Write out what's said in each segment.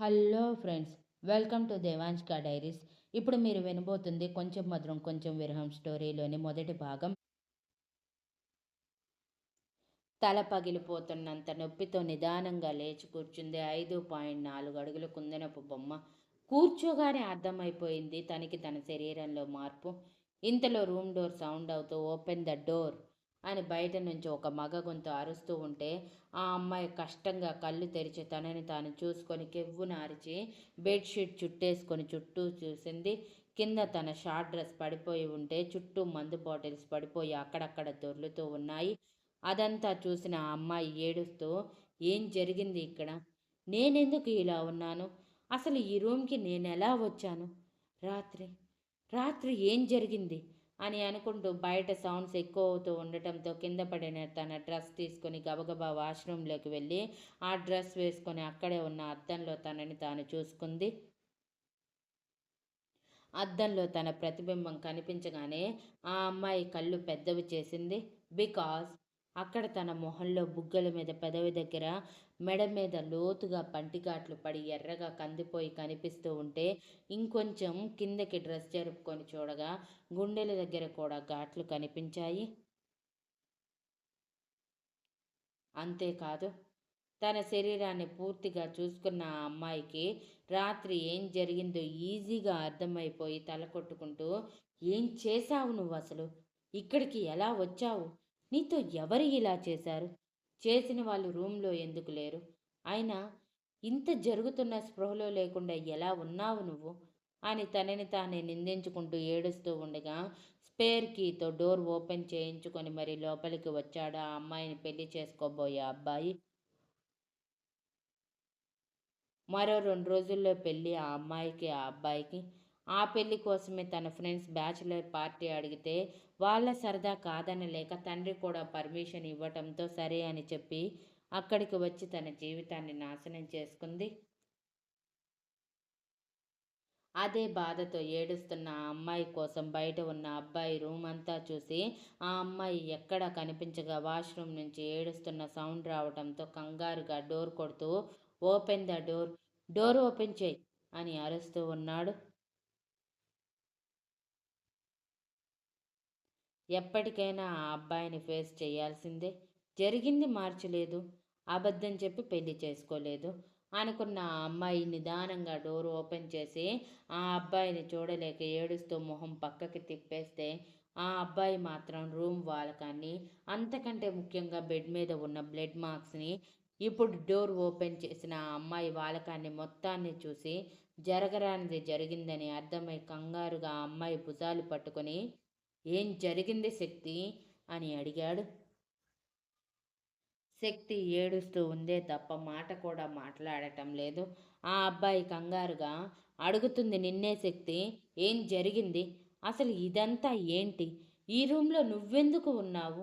Hello friends welcome to Devanshka diaries. ఇప్పుడు మీరు వినబోతుంది కొంచెం మధురం కొంచెం విరహం స్టోరీలోని మొదటి భాగం. తల పగిలిపోతున్నంత నొప్పితో నిదానంగా లేచి కూర్చుంది ఐదు పాయింట్ నాలుగు అడుగుల కుందనపు బొమ్మ. కూర్చోగానే అర్థమైపోయింది తనకి తన శరీరంలో మార్పు. ఇంతలో రూమ్ డోర్ సౌండ్ అవుతూ ఓపెన్ ద డోర్. అని బయట నుంచి ఒక మగ గొంతు అరుస్తూ ఉంటే ఆ అమ్మాయి కష్టంగా కళ్ళు తెరిచి తనని తాను చూసుకొని కెవ్వున అరిచి బెడ్షీట్ చుట్టేసుకొని చుట్టూ చూసింది. కింద తన షార్ట్ డ్రెస్ పడిపోయి ఉంటే చుట్టూ మందు బాటిల్స్ పడిపోయి అక్కడక్కడ దొర్లుతూ ఉన్నాయి. అదంతా చూసిన ఆ అమ్మాయి ఏడుస్తూ ఏం జరిగింది ఇక్కడ? నేనెందుకు ఇలా ఉన్నాను? అసలు ఈ రూమ్కి నేను ఎలా వచ్చాను? రాత్రి రాత్రి ఏం జరిగింది? అని అనుకుంటూ బయట సౌండ్స్ ఎక్కువ అవుతూ ఉండటంతో కింద పడిన తన డ్రెస్ తీసుకొని గబగబా వాష్రూమ్లోకి వెళ్ళి ఆ డ్రెస్ వేసుకొని అక్కడే ఉన్న అద్దంలో తనని తాను చూసుకుంది. అద్దంలో తన ప్రతిబింబం కనిపించగానే ఆ అమ్మాయి కళ్ళు పెద్దవి చేసింది. బికాస్ అక్కడ తన మొహంలో బుగ్గల మీద పెదవి దగ్గర మెడ మీద లోతుగా పంటికాట్లు పడి ఎర్రగా కందిపోయి కనిపిస్తూ ఉంటే ఇంకొంచెం కిందకి డ్రెస్ జరుపుకొని చూడగా గుండెల దగ్గర కూడా ఘాట్లు కనిపించాయి. అంతేకాదు తన శరీరాన్ని పూర్తిగా చూసుకున్న ఆ అమ్మాయికి రాత్రి ఏం జరిగిందో ఈజీగా అర్థమైపోయి తల కొట్టుకుంటూ ఏం చేశావు నువ్వు అసలు ఇక్కడికి ఎలా వచ్చావు? నీతో ఎవరు ఇలా చేశారు? చేసిన వాళ్ళు రూమ్లో ఎందుకు లేరు? అయినా ఇంత జరుగుతున్న స్పృహలో లేకుండా ఎలా ఉన్నావు నువ్వు? అని తనని తానే నిందించుకుంటూ ఏడుస్తూ ఉండగా స్పేర్ కీతో డోర్ ఓపెన్ చేయించుకొని మరి లోపలికి వచ్చాడు ఆ అమ్మాయిని పెళ్ళి చేసుకోబోయే అబ్బాయి. మరో రెండు రోజుల్లో పెళ్ళి ఆ అమ్మాయికి ఆ అబ్బాయికి. ఆ పెళ్ళి కోసమే తన ఫ్రెండ్స్ బ్యాచులర్ పార్టీ అడిగితే వాళ్ళ సరదా కాదనలేక తండ్రి కూడా పర్మిషన్ ఇవ్వటంతో సరే అని చెప్పి అక్కడికి వచ్చి తన జీవితాన్ని నాశనం చేసుకుంది. అదే బాధతో ఏడుస్తున్న ఆ అమ్మాయి కోసం బయట ఉన్న అబ్బాయి రూమ్ అంతా చూసి ఆ అమ్మాయి ఎక్కడ కనిపించగా వాష్రూమ్ నుంచి ఏడుస్తున్న సౌండ్ రావడంతో కంగారుగా డోర్ కొడుతూ open the door door open చేయి అని అరుస్తూ ఉన్నాడు. ఎప్పటికైనా ఆ అబ్బాయిని ఫేస్ చేయాల్సిందే. జరిగింది మార్చలేదు. అబద్ధం చెప్పి పెళ్ళి చేసుకోలేదు. అనుకున్న ఆ అమ్మాయి నిదానంగా డోర్ ఓపెన్ చేసి ఆ అబ్బాయిని చూడలేక ఏడుస్తూ మొహం పక్కకి తిప్పేస్తే ఆ అబ్బాయి మాత్రం రూమ్ వాలకాన్ని అంతకంటే ముఖ్యంగా బెడ్ మీద ఉన్న బ్లడ్ మార్క్స్ని ఇప్పుడు డోర్ ఓపెన్ చేసిన ఆ అమ్మాయి వాలకాన్ని మొత్తాన్ని చూసి జరగరానిది జరిగిందని అర్థమై కంగారుగా ఆ అమ్మాయి భుజాలు పట్టుకొని ఏం జరిగింది శక్తి? అని అడిగాడు. శక్తి ఏడుస్తూ ఉందే తప్ప మాట కూడా మాట్లాడటం లేదు. ఆ అబ్బాయి కంగారుగా అడుగుతుంది నిన్నే శక్తి ఏం జరిగింది? అసలు ఇదంతా ఏంటి? ఈ రూమ్లో నువ్వెందుకు ఉన్నావు?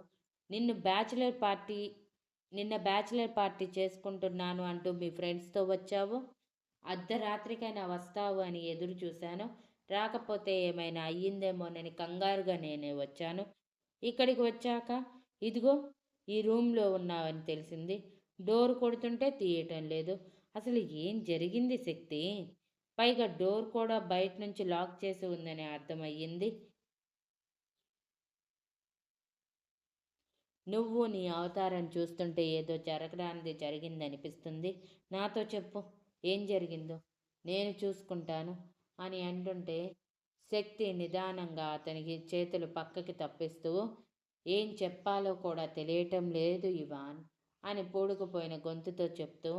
నిన్ను బ్యాచిలర్ పార్టీ నిన్న బ్యాచిలర్ పార్టీ చేసుకుంటున్నాను అంటూ మీ ఫ్రెండ్స్తో వచ్చావు? అర్ధరాత్రికైనా వస్తావు అని ఎదురు చూశాను రాకపోతే ఏమైనా అయ్యిందేమోనని కంగారుగా నేనే వచ్చాను. ఇక్కడికి వచ్చాక ఇదిగో ఈ రూమ్లో ఉన్నావని తెలిసింది. డోర్ కొడుతుంటే తీయటం లేదు. అసలు ఏం జరిగింది శక్తి? పైగా డోర్ కూడా బయట నుంచి లాక్ చేసి ఉందని అర్థమయ్యింది. నువ్వు నీ అవతారం చూస్తుంటే ఏదో జరగడానికి జరిగిందనిపిస్తుంది. నాతో చెప్పు. ఏం జరిగిందో? నేను చూసుకుంటాను. అని అంటుంటే శక్తి నిదానంగా అతనికి చేతులు పక్కకి తప్పిస్తూ ఏం చెప్పాలో కూడా తెలియటం లేదు ఇవాన్ అని పూడుకుపోయిన గొంతుతో చెప్తూ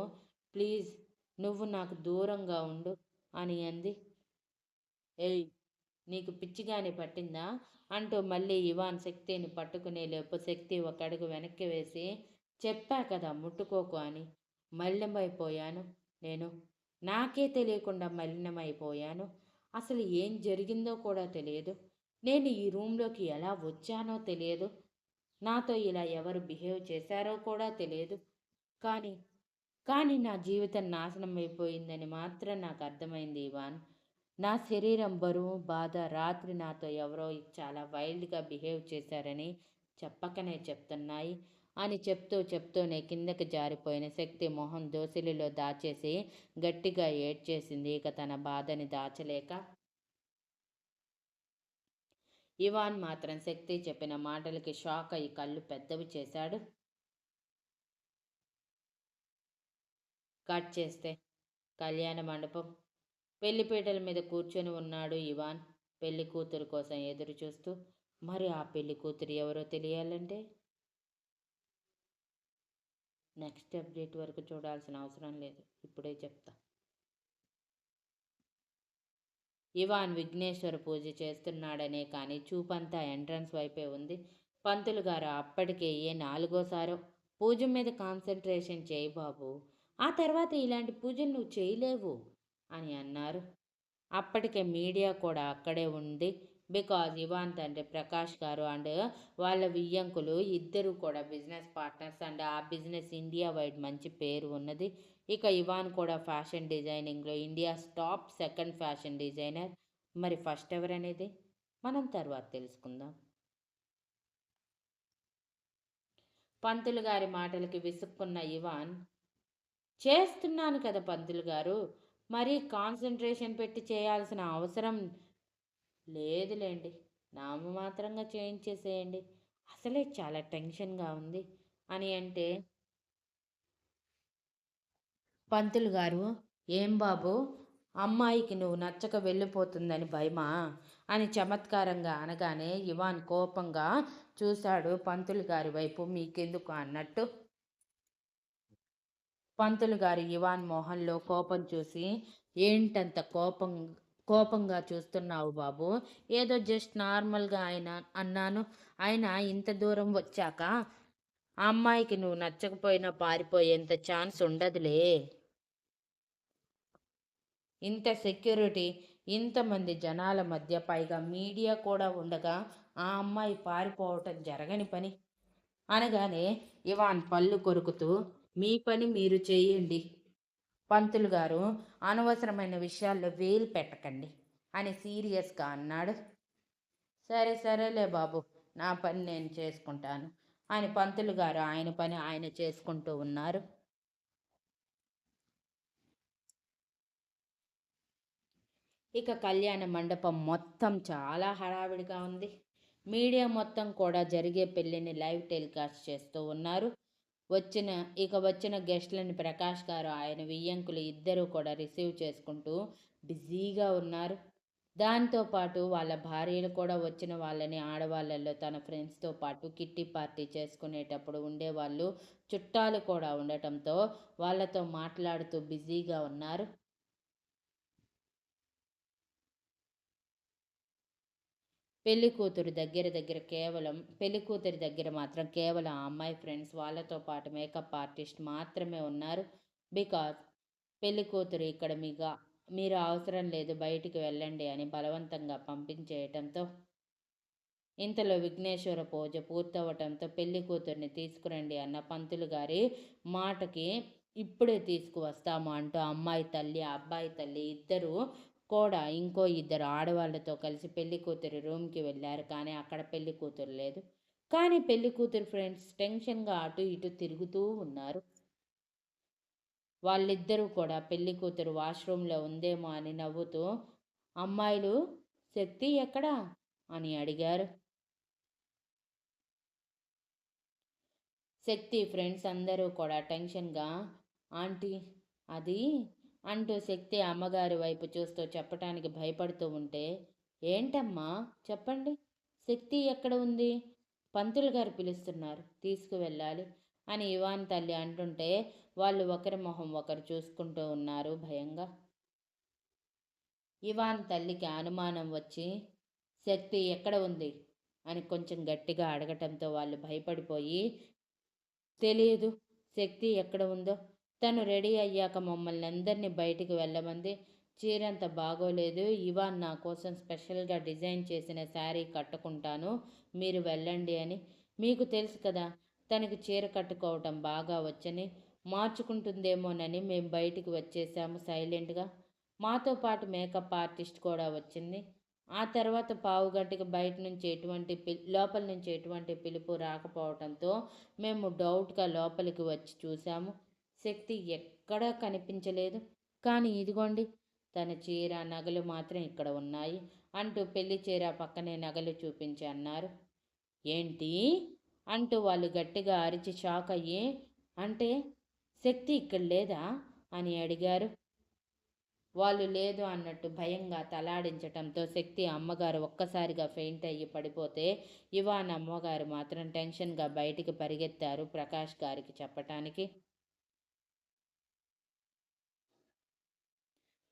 ప్లీజ్ నువ్వు నాకు దూరంగా ఉండు అని అంది. ఏయ్ నీకు పిచ్చిగాని పట్టిందా? అంటూ మళ్ళీ ఇవాన్ శక్తిని పట్టుకునే లేపు శక్తి ఒక అడుగు వెనక్కి వేసి చెప్పా కదా ముట్టుకోకు అని మల్లెమైపోయాను నేను. నాకే తెలియకుండా మలినమైపోయాను. అసలు ఏం జరిగిందో కూడా తెలియదు. నేను ఈ రూమ్లోకి ఎలా వచ్చానో తెలియదు. నాతో ఇలా ఎవరు బిహేవ్ చేశారో కూడా తెలియదు. కానీ కానీ నా జీవితం నాశనం అయిపోయిందని మాత్రం నాకు అర్థమైంది ఇవాన్. నా శరీరం బరువు బాధ రాత్రి నాతో ఎవరో చాలా వైల్డ్గా బిహేవ్ చేశారని చెప్పకనే చెప్తున్నాయి. అని చెప్తూ చెప్తూనే కిందకి జారిపోయిన శక్తి మొహం దోసిలిలో దాచేసి గట్టిగా ఏడ్చేసింది. ఇక తన బాధని దాచలేక ఇవాన్ మాత్రం శక్తి చెప్పిన మాటలకి షాక్ అయ్యి కళ్ళు పెద్దవి చేశాడు. కట్ చేస్తే కళ్యాణ మండపం. పెళ్ళిపీటల మీద కూర్చొని ఉన్నాడు ఇవాన్. పెళ్ళి కూతురు కోసం ఎదురు చూస్తూ మరి ఆ పెళ్ళి కూతురు ఎవరో తెలియాలంటే? నెక్స్ట్ అప్డేట్ వరకు చూడాల్సిన అవసరం లేదు. ఇప్పుడే చెప్తా. ఇవాన్ విఘ్నేశ్వర పూజ చేస్తున్నాడనే కానీ చూపంతా ఎంట్రన్స్ వైపే ఉంది. పంతులు గారు అప్పటికే ఏ నాలుగోసారో పూజ మీద కాన్సన్ట్రేషన్ చేయి బాబు ఆ తర్వాత ఇలాంటి పూజలు నువ్వు చేయలేవు అని అన్నారు. అప్పటికే మీడియా కూడా అక్కడే ఉంది. బికాజ్ ఇవాన్ తండ్రి ప్రకాష్ గారు అండ్ వాళ్ళ వియ్యంకులు ఇద్దరు కూడా బిజినెస్ పార్ట్నర్స్ అండ్ ఆ బిజినెస్ ఇండియా వైడ్ మంచి పేరు ఉన్నది. ఇక ఇవాన్ కూడా fashion డిజైనింగ్లో India top second fashion designer మరి ఫస్ట్ ఎవరనేది? మనం తర్వాత తెలుసుకుందాం. పంతులు గారి మాటలకి విసుక్కున్న ఇవాన్ చేస్తున్నాను కదా పంతులు గారు మరీ కాన్సన్ట్రేషన్ పెట్టి చేయాల్సిన అవసరం లేదులేండి. నామమాత్రంగా చేయించేసేయండి. అసలే చాలా టెన్షన్గా ఉంది. అని అంటే పంతులు గారు ఏం బాబు అమ్మాయికి నువ్వు నచ్చక వెళ్ళిపోతుందని భయమా? అని చమత్కారంగా అనగానే ఇవాన్ కోపంగా చూశాడు పంతులు గారి వైపు. మీకెందుకు అన్నట్టు? పంతులు గారు ఇవాన్ మోహన్లో కోపం చూసి ఏంటంత కోపం కోపంగా చూస్తున్నావు బాబు. ఏదో జస్ట్ నార్మల్గా ఆయన అన్నాను. ఆయన ఇంత దూరం వచ్చాక ఆ అమ్మాయికి నువ్వు నచ్చకపోయినా పారిపోయేంత ఛాన్స్ ఉండదులే. ఇంత సెక్యూరిటీ ఇంతమంది జనాల మధ్య పైగా మీడియా కూడా ఉండగా ఆ అమ్మాయి పారిపోవటం జరగని పని. అనగానే ఇవాన్ పళ్ళు కొరుకుతూ మీ పని మీరు చేయండి పంతులు గారు అనవసరమైన విషయాల్లో వేలు పెట్టకండి అని సీరియస్గా అన్నాడు. సరే సరేలే బాబు నా పని నేను చేసుకుంటాను అని పంతులు గారు ఆయన పని ఆయన చేసుకుంటూ ఉన్నారు. ఇక కళ్యాణ మండపం మొత్తం చాలా హడావిడిగా ఉంది. మీడియా మొత్తం కూడా జరిగే పెళ్ళిని లైవ్ టెలికాస్ట్ చేస్తూ ఉన్నారు. వచ్చిన ఇక వచ్చిన గెస్ట్లని ప్రకాష్ గారు ఆయన వియ్యంకులు ఇద్దరూ కూడా రిసీవ్ చేసుకుంటూ బిజీగా ఉన్నారు. దాంతోపాటు వాళ్ళ భార్యలు కూడా వచ్చిన వాళ్ళని ఆడవాళ్ళల్లో తన ఫ్రెండ్స్తో పాటు కిట్టి పార్టీ చేసుకునేటప్పుడు ఉండేవాళ్ళు చుట్టాలు కూడా ఉండటంతో వాళ్ళతో మాట్లాడుతూ బిజీగా ఉన్నారు. పెళ్ళి కూతురు దగ్గర దగ్గర కేవలం పెళ్ళి కూతురి దగ్గర మాత్రం కేవలం ఆ అమ్మాయి ఫ్రెండ్స్ వాళ్ళతో పాటు మేకప్ ఆర్టిస్ట్ మాత్రమే ఉన్నారు. బికాజ్ పెళ్ళి కూతురు ఇక్కడ మీగా మీరు అవసరం లేదు బయటికి వెళ్ళండి అని బలవంతంగా పంపించేయటంతో ఇంతలో విఘ్నేశ్వర పూజ పూర్తవటంతో పెళ్ళి కూతుర్ని తీసుకురండి అన్న పంతులు గారి మాటకి ఇప్పుడే తీసుకువస్తాము అంటూ అమ్మాయి తల్లి అబ్బాయి తల్లి ఇద్దరు కూడా ఇంకో ఇద్దరు ఆడవాళ్ళతో కలిసి పెళ్ళి కూతురు రూమ్కి వెళ్ళారు. కానీ అక్కడ పెళ్ళి కూతురు లేదు. కానీ పెళ్ళి కూతురు ఫ్రెండ్స్ టెన్షన్గా అటు ఇటు తిరుగుతూ ఉన్నారు. వాళ్ళిద్దరూ కూడా పెళ్ళి కూతురు వాష్రూమ్లో ఉందేమో అని నవ్వుతూ అమ్మాయిలు శక్తి ఎక్కడా? అని అడిగారు. శక్తి ఫ్రెండ్స్ అందరూ కూడా టెన్షన్గా ఆంటీ అది అంటూ శక్తి అమ్మగారి వైపు చూస్తూ చెప్పటానికి భయపడుతూ ఉంటే ఏంటమ్మా? చెప్పండి. శక్తి ఎక్కడ ఉంది? పంతులు గారు పిలుస్తున్నారు. తీసుకువెళ్ళాలి అని ఇవాన్ తల్లి అంటుంటే వాళ్ళు ఒకరి మొహం ఒకరు చూసుకుంటూ ఉన్నారు భయంగా. ఇవాన్ తల్లికి అనుమానం వచ్చి శక్తి ఎక్కడ ఉంది? అని కొంచెం గట్టిగా అడగటంతో వాళ్ళు భయపడిపోయి తెలియదు శక్తి ఎక్కడ ఉందో తను రెడీ అయ్యాక మమ్మల్ని అందరినీ బయటికి వెళ్ళమంది. చీరంత బాగోలేదు. ఇవాన్ నా కోసం స్పెషల్గా డిజైన్ చేసిన శారీ కట్టుకుంటాను. మీరు వెళ్ళండి అని. మీకు తెలుసు కదా తనకి చీర కట్టుకోవటం బాగా వచ్చని. మార్చుకుంటుందేమోనని మేము బయటికి వచ్చేసాము సైలెంట్గా. మాతో పాటు మేకప్ ఆర్టిస్ట్ కూడా వచ్చింది. ఆ తర్వాత పావుగంటకి బయట నుంచి ఎటువంటి పి లోపల నుంచి ఎటువంటి పిలుపు రాకపోవడంతో మేము డౌట్గా లోపలికి వచ్చి చూసాము. శక్తి ఎక్కడా కనిపించలేదు. కానీ ఇదిగోండి తన చీర నగలు మాత్రం ఇక్కడ ఉన్నాయి అంటూ పెళ్ళి చీర పక్కనే నగలు చూపించి అన్నారు. ఏంటి? అంటూ వాళ్ళు గట్టిగా అరిచి షాక్ అయ్యి అంటే శక్తి ఇక్కడ లేదా? అని అడిగారు. వాళ్ళు లేదు అన్నట్టు భయంగా తలాడించటంతో శక్తి అమ్మగారు ఒక్కసారిగా ఫెయింట్ అయ్యి పడిపోతే ఇవాన్ అమ్మగారు మాత్రం టెన్షన్గా బయటికి పరిగెత్తారు ప్రకాష్ గారికి చెప్పటానికి.